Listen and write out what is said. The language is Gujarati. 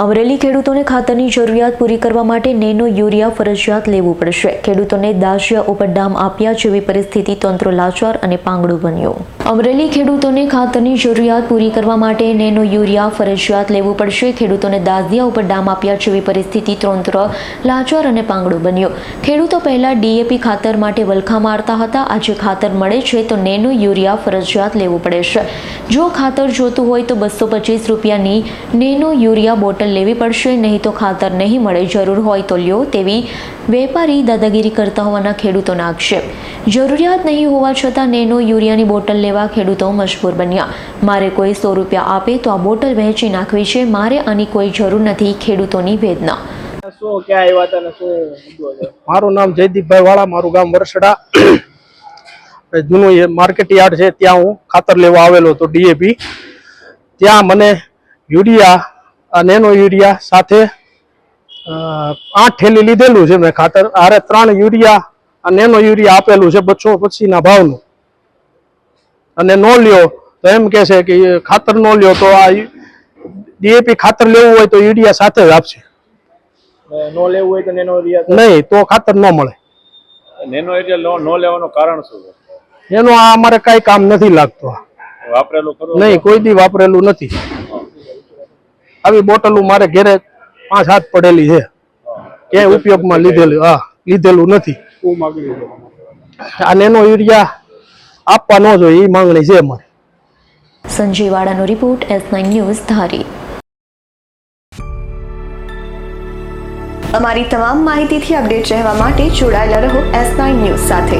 અમરેલી ખેડૂતોને ખાતરની જરૂરિયાત પૂરી કરવા માટે નેનો યુરિયા ફરજિયાત લેવું પડશે. ખેડૂતોને દાશિયા ઉપર ડામ આપ્યા જેવી પરિસ્થિતિ તંત્ર લાચાર અને પાંગડું બન્યું. અમરેલી ખેડૂતોને ખાતરની જરૂરિયાત પૂરી કરવા માટે નેનો યુરિયા ફરજિયાત લેવું પડશે. ખેડૂતોને દાઝિયા ઉપર ડામ આપ્યા જેવી પરિસ્થિતિ તંત્ર લાચાર અને પાંગડું બન્યું. ખેડૂતો પહેલાં ડીએપી ખાતર માટે વલખા મારતા હતા. આજે ખાતર મળે છે તો નેનો યુરિયા ફરજિયાત લેવું પડે છે. જો ખાતર જોતું હોય તો બસો પચીસ રૂપિયાની નેનો યુરિયા બોટલ લેવી પડશે. નહીં તો ખાતર નહીં મળે. જરૂર હોય તો લ્યો તેવી વેપારી દાદાગીરી કરતા હોવાના ખેડૂતોના આક્ષેપ. જરૂરિયાત નહીં હોવા છતાં નેનો યુરિયાની બોટલ લેવા ખેડૂતો મજબૂર બન્યા. મારે કોઈ સો રૂપિયા આપે તો આ બોટલ વહેંચી નાખવી છે. મારે આની કોઈ જરૂર નથી. ખેડૂતોની વેદના. મારું નામ જયદીપભાઈ વાળા મારું ગામ વરસડા. જૂનું માર્કેટ યાર્ડ છે ત્યાં હું ખાતર લેવા આવેલો હતો ડીએપી. ત્યાં મને યુરિયા આ નેનો યુરિયા સાથે આઠ થેલી લીધેલું છે મેં ખાતર. આરે ત્રણ યુરિયા અને નેનો યુરિયા આપેલું છે બસો પછીના ભાવનું. અને નો લ્યો તો એમ કે છે કે એ ખાતર નો લ્યો તો આ ડીએપી ખાતર લેવું હોય તો યુરિયા સાથે જ આપશે. ને નો લેવું હોય તો નહીં તો ખાતર ન મળે. નેનો નો લેવાનું કારણ શું છે? એનું આ અમારે કઈ કામ નથી લાગતું. વાપરેલું નહીં કોઈ દી વાપરેલું નથી. આવી બોટલો મારે ઘેરે પાંચ હાથ પડેલી છે. ક્યાંય ઉપયોગમાં લીધેલું હા લીધેલું નથી. આ નેનો યુરિયા આપવા ન જોઈએ એ માંગણી છે અમારે. Sanjay report S nine news Dhari. અમારી તમામ માહિતીથી અપડેટ રહેવા માટે જોડાયેલા રહો એસ નાઇન ન્યૂઝ સાથે.